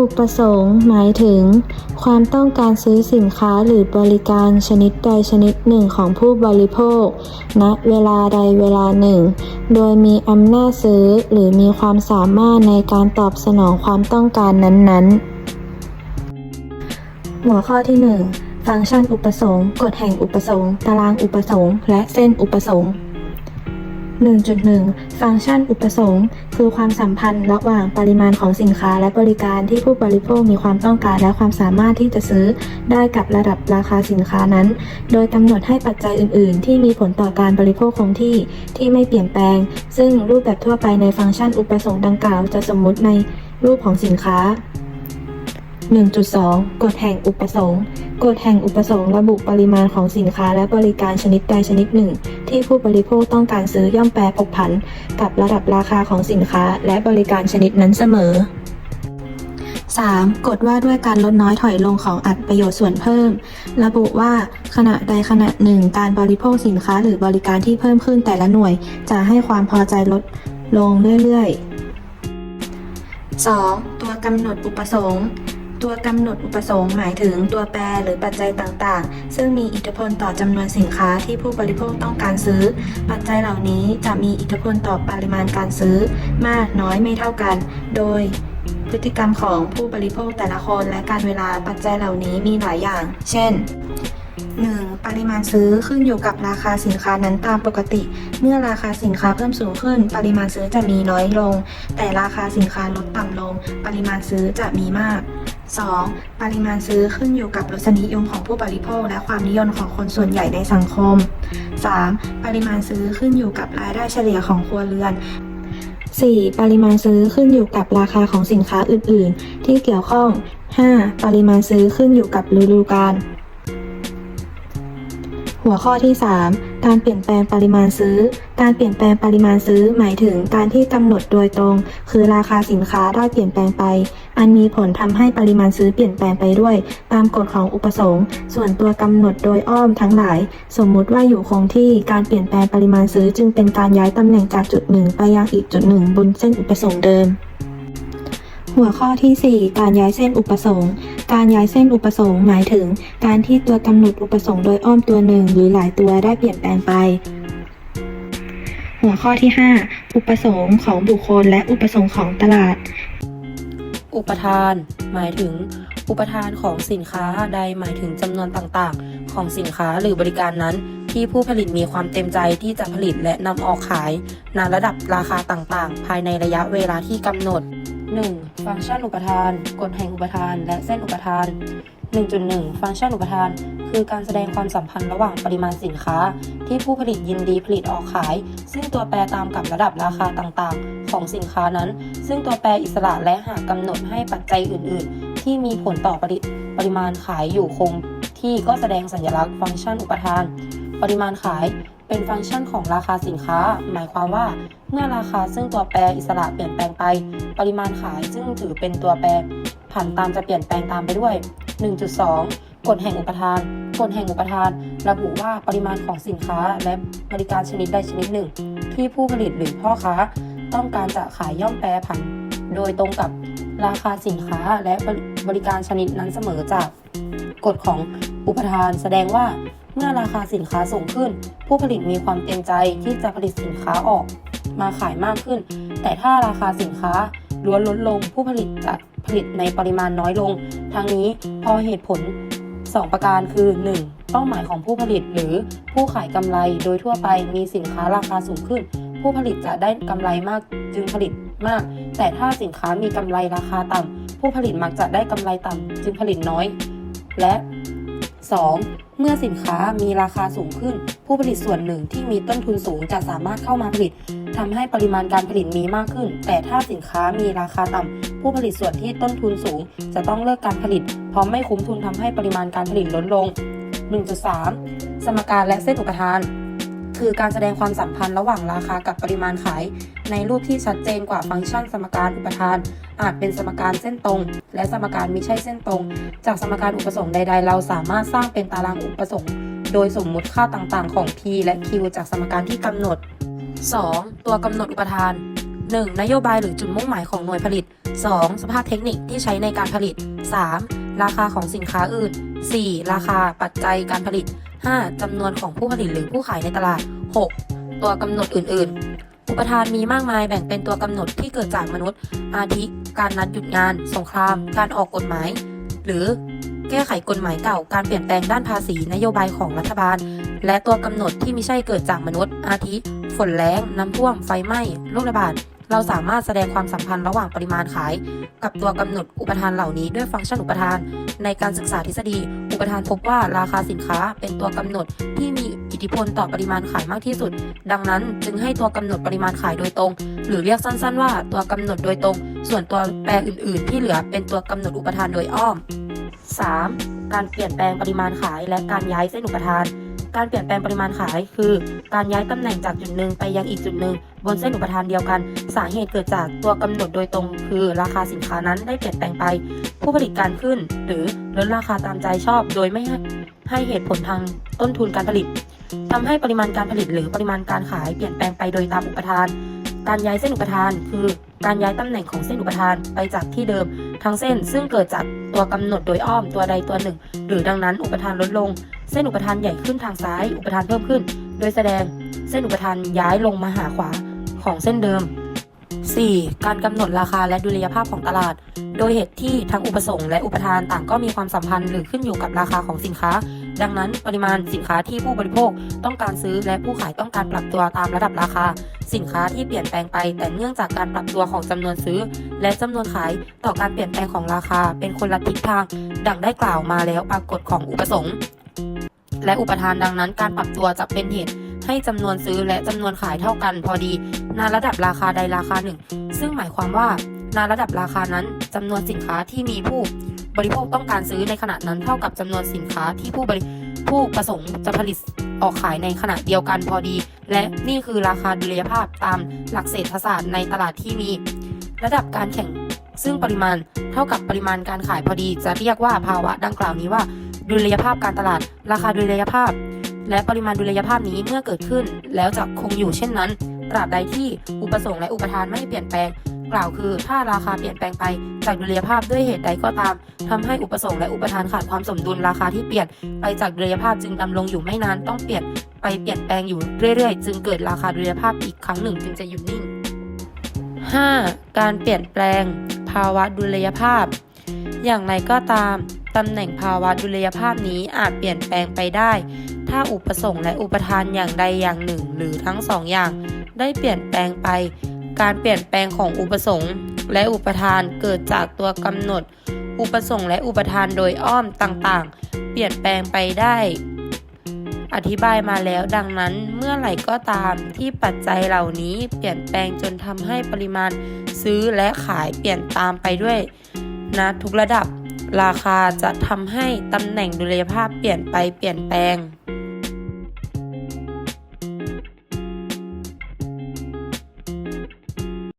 อุปสงค์หมายถึง ความต้องการซื้อสินค้าหรือบริการชนิดใดชนิดหนึ่งของผู้บริโภคณเวลาใดเวลาหนึ่ง โดยมีอำนาจซื้อหรือมีความสามารถในการตอบสนองความต้องการนั้นๆ หัวข้อที่ 1 ฟังก์ชันอุปสงค์กฎแห่งอุปสงค์ตารางอุปสงค์และเส้นอุปสงค์ 1.1 ฟังก์ชันอุปสงค์ คือความสัมพันธ์ระหว่างปริมาณของสินค้าและบริการที่ผู้บริโภคมีความต้องการและความสามารถที่จะซื้อได้กับระดับราคาสินค้านั้น โดยกำหนดให้ปัจจัยอื่น ๆ ที่มีผลต่อการบริโภคคงที่ที่ไม่เปลี่ยนแปลง ซึ่งรูปแบบทั่วไปในฟังก์ชันอุปสงค์ดังกล่าว จะสมมุติในรูปของสินค้า 1.2 กฎแห่งอุปสงค์กฎแห่งอุปสงค์ระบุปริมาณของสินค้าและบริการชนิดใดชนิดหนึ่ง ที่ผู้บริโภคต้องการซื้อย่อมแปรผกผัน กับระดับราคาของสินค้า และบริการชนิดนั้นเสมอ 3. กฎว่าด้วยการลดน้อยถอยลงของอัตประโยชน์ส่วนเพิ่ม ระบุว่าขณะใดขณะหนึ่ง การบริโภคสินค้าหรือบริการที่เพิ่มขึ้นแต่ละหน่วย จะให้ความพอใจลดลงเรื่อยๆ 2. ตัวกำหนดอุปสงค์ ตัวกำหนดอุปสงค์หมายถึงตัวแปรหรือปัจจัยต่างๆ ซึ่งมีอิทธิพลต่อจำนวนสินค้าที่ผู้บริโภคต้องการซื้อ ปัจจัยเหล่านี้จะมีอิทธิพลต่อปริมาณการซื้อ มากน้อยไม่เท่ากัน โดยพฤติกรรมของผู้บริโภคแต่ละคนและการเวลาปัจจัยเหล่านี้มีหลายอย่าง เช่น 1. ปริมาณซื้อขึ้นอยู่กับราคาสินค้านั้นตามปกติ เมื่อราคาสินค้าเพิ่มสูงขึ้น ปริมาณซื้อจะมีน้อยลง แต่ราคาสินค้าลดต่ำลง ปริมาณซื้อจะมีมาก 2. ปริมาณซื้อขึ้นอยู่กับรสนิยมของผู้บริโภค และความนิยมของคนส่วนใหญ่ในสังคม 3. ปริมาณซื้อขึ้นอยู่กับรายได้เฉลี่ยของครัวเรือน 4. ปริมาณซื้อขึ้นอยู่กับราคาของสินค้าอื่น ๆ ที่เกี่ยวข้อง 5. ปริมาณซื้อขึ้นอยู่กับฤดูกาล หัวข้อที่ 3 การเปลี่ยนแปลงปริมาณซื้อ การเปลี่ยนแปลงปริมาณซื้อ หมายถึงการที่กำหนดโดยตรง คือราคาสินค้าได้เปลี่ยนแปลงไป อันมีผลทำให้ปริมาณซื้อเปลี่ยนแปลงไปด้วย ตามกฎของอุปสงค์ ส่วนตัวกำหนดโดยอ้อมทั้งหลาย สมมุติว่าอยู่คงที่การเปลี่ยนแปลงปริมาณซื้อจึงเป็นการย้ายตำแหน่งจากจุดหนึ่งไปยังอีกจุดหนึ่งบนเส้นอุปสงค์เดิม หัวข้อทีสี่ 4 การย้ายเส้นอุปสงค์ การย้ายเส้นอุปสงค์หมายถึง การที่ตัวกำหนดอุปสงค์โดยอ้อมตัวหนึ่งหรือหลายตัวได้เปลี่ยนแปลงไป หัวข้อที่ 5 อุปสงค์ของบุคคลและอุปสงค์ของตลาด อุปทาน หมายถึง อุปทานของสินค้าใดหมายถึงจำนวนต่างๆ ของสินค้าหรือบริการนั้น ที่ผู้ผลิตมีความเต็มใจที่จะผลิตและนำออกขายในระดับราคาต่างๆ ภายในระยะเวลาที่กำหนด 1. ฟังก์ชันอุปทาน กฎแห่งอุปทาน และเส้นอุปทาน 1.1 ฟังก์ชันอุปทาน คือการแสดงความสัมพันธ์ระหว่างปริมาณสินค้า ที่ผู้ผลิตยินดีผลิตออกขาย ซึ่งตัวแปรตามกับระดับราคาต่างๆ ของสินค้านั้น ซึ่งตัวแปรอิสระและหากกำหนดให้ปัจจัยอื่น ๆ ที่มีผลต่อปริปริมาณขายอยู่คงที่ก็แสดงสัญลักษณ์ฟังก์ชันอุปทาน ปริมาณขาย เป็นฟังก์ชันของราคาสินค้า หมายความว่า เมื่อราคาซึ่งตัวแปรอิสระเปลี่ยนแปลงไป ปริมาณขายซึ่งถือเป็นตัวแปรผันตามจะเปลี่ยนแปลงตามไปด้วย 1.2 กฎแห่งอุปทาน กฎแห่งอุปทาน ระบุว่าปริมาณของสินค้าและบริการชนิดใดชนิดหนึ่ง ที่ผู้ผลิตหรือพ่อค้า ต้องการจะขายย่อมแปรผัน โดยตรงกับราคาสินค้าและบริการชนิดนั้นเสมอจากกฎของอุปทาน แสดงว่า เมื่อราคาสินค้าสูงขึ้น ผู้ผลิตมีความเต็มใจที่จะผลิตสินค้าออกมาขายมากขึ้น แต่ถ้าราคาสินค้าล้วนลดลง ผู้ผลิตจะผลิตในปริมาณน้อยลง ทั้งนี้พอเหตุผล 2 ประการคือ 1. เป้าหมายของผู้ผลิตหรือผู้ขายกำไรโดยทั่วไปมีสินค้าราคาสูงขึ้น ผู้ผลิตจะได้กำไรมากจึงผลิตมาก แต่ถ้าสินค้ามีกำไรราคาต่ำผู้ผลิตมักจะได้กำไรต่ำจึงผลิตน้อย และ 2. เมื่อสินค้ามีราคาสูงขึ้น ผู้ผลิตส่วนหนึ่งที่มีต้นทุนสูงจะสามารถเข้ามาผลิตทำให้ปริมาณการผลิตมีมากขึ้น แต่ถ้าสินค้ามีราคาต่ำผู้ผลิตส่วนที่ต้นทุนสูง จะต้องเลิกการผลิต เพราะไม่คุ้มทุนทำให้ปริมาณการผลิตลดลง 1.3 สมการและเส้นอุปทาน คือการแสดงความสัมพันธ์ระหว่างราคากับปริมาณขาย ในรูปที่ชัดเจนกว่าฟังก์ชันสมการอุปทาน อาจเป็นสมการเส้นตรง และสมการมิใช่เส้นตรง จากสมการอุปสงค์ใด ๆ เราสามารถสร้างเป็นตารางอุปสงค์โดยสมมุติค่าต่างๆ ของ p และ q จากสมการที่กำหนด 2. ตัวกำหนดอุปทาน 1. นโยบายหรือจุดมุ่งหมายของหน่วยผลิต 2. สภาพเทคนิคที่ใช้ในการผลิต 3. ราคาของสินค้าอื่น 4. ราคาปัจจัยการผลิต 5. จำนวนของผู้ผลิตหรือผู้ขายในตลาด 6. ตัวกำหนดอื่น ๆ อุปทานมีมากมายแบ่งเป็นตัวกำหนดที่เกิดจากมนุษย์ อาทิ การนัดหยุดงาน สงคราม การออกกฎหมาย หรือแก้ไขกฎหมายเก่า การเปลี่ยนแปลงด้านภาษีนโยบายของรัฐบาล และตัวกำหนดที่ไม่ใช่เกิดจากมนุษย์ อาทิ ฝนแล้ง น้ำท่วม ไฟไหม้ โรคระบาด เราสามารถแสดงความสัมพันธ์ระหว่างปริมาณขาย กับตัวกำหนดอุปทานเหล่านี้ด้วยฟังก์ชันอุปทาน ในการศึกษาทฤษฎี อุปทานพบว่าราคาสินค้าเป็นตัวกำหนดที่มีอิทธิพลต่อปริมาณขายมากที่สุด ดังนั้นจึงให้ตัวกำหนดปริมาณขายโดยตรง หรือเรียกสั้นๆ ว่าตัวกำหนดโดยตรง ส่วนตัวแปรอื่น ๆ ที่เหลือเป็นตัวกำหนดอุปทานโดยอ้อม 3. การเปลี่ยนแปลงปริมาณขายและการย้ายเส้นอุปทาน การเปลี่ยนแปลงปริมาณขายคือ การย้ายตำแหน่งจากจุดหนึ่งไปยังอีกจุดหนึ่ง บนเส้นอุปทานเดียวกัน สาเหตุเกิดจากตัวกำหนดโดยตรง คือราคาสินค้านั้นได้เปลี่ยนแปลงไป ผู้ผลิตการขึ้น หรือลดราคาตามใจชอบ โดยไม่ให้เหตุผลทางต้นทุนการผลิตทำให้ปริมาณการผลิตหรือปริมาณการขายเปลี่ยนแปลงไปโดยตามอุปทาน การย้ายเส้นอุปทาน คือการย้ายตำแหน่งของเส้นอุปทานไปจากที่เดิมทั้งเส้นซึ่งเกิดจากตัวกำหนดโดยอ้อมตัวใดตัวหนึ่ง หรือดังนั้นอุปทานลดลง เส้นอุปทานใหญ่ขึ้นทางซ้าย อุปทานเพิ่มขึ้น โดยแสดงเส้นอุปทานย้ายลงมาหาขวา ของเส้นเดิม 4. การกำหนดราคาและดุลยภาพของตลาด โดยเหตุที่ทั้งอุปสงค์และอุปทานต่างก็มีความสัมพันธ์หรือขึ้นอยู่กับราคาของสินค้า ดังนั้นปริมาณสินค้าที่ผู้บริโภคต้องการซื้อและผู้ขายต้องการปรับตัวตามระดับราคา สินค้าที่เปลี่ยนแปลงไป แต่เนื่องจากการปรับตัวของจำนวนซื้อ และจำนวนขายต่อการเปลี่ยนแปลงของราคา เป็นคนละทิศทาง ดังได้กล่าวมาแล้วปรากฏของอุปสงค์และอุปทานดังนั้นการปรับตัวจะเป็นเหตุ ให้จำนวนซื้อและจำนวนขายเท่ากันพอดีในระดับราคาใดราคาหนึ่ง ซึ่งหมายความว่าในระดับราคานั้นจำนวนสินค้าที่มีผู้บริโภคต้องการซื้อในขณะนั้นเท่ากับจำนวนสินค้าที่ผู้บริผู้ประสงค์จะผลิตออกขายในขณะเดียวกันพอดี และนี่คือราคาดุลยภาพตามหลักเศรษฐศาสตร์ในตลาดที่มี ระดับการแข่ง ซึ่งปริมาณเท่ากับปริมาณการขายพอดี จะเรียกว่าภาวะดังกล่าวนี้ว่า ดุลยภาพการตลาด ราคาดุลยภาพ และปริมาณดุลยภาพนี้เมื่อเกิดขึ้น แล้วจะคงอยู่เช่นนั้น ตราบใดที่อุปสงค์และอุปทานไม่เปลี่ยนแปลง กล่าวคือ ถ้าราคาเปลี่ยนแปลงไปจากดุลยภาพด้วยเหตุใดก็ตามทำให้อุปสงค์และอุปทานขาดความสมดุลราคาที่เปลี่ยนไปจากดุลยภาพจึงดำรงอยู่ไม่นานต้องเปลี่ยนไปเปลี่ยนแปลงอยู่เรื่อยๆ จึงเกิดราคาดุลยภาพอีกครั้งหนึ่งจึงจะหยุดนิ่ง 5. การเปลี่ยนแปลง ภาวะดุลยภาพ อย่างไรก็ตาม ตำแหน่งภาวะดุลยภาพนี้อาจเปลี่ยนแปลงไปได้ ถ้าอุปสงค์และอุปทานอย่างใดอย่างหนึ่ง หรือทั้งสองอย่าง ได้เปลี่ยนแปลงไป การเปลี่ยนแปลงของอุปสงค์และอุปทานเกิดจากตัวกำหนด อุปสงค์และอุปทานโดยอ้อมต่างๆ เปลี่ยนแปลงไปได้ อธิบายมาแล้วดังนั้นเมื่อไหร่ก็ตามที่ปัจจัยเหล่านี้เปลี่ยนแปลงจนทำให้ปริมาณซื้อและขายเปลี่ยนตามไปด้วยนะทุกระดับ ราคาจะทำให้ตำแหน่งดุลยภาพเปลี่ยนไปเปลี่ยนแปลง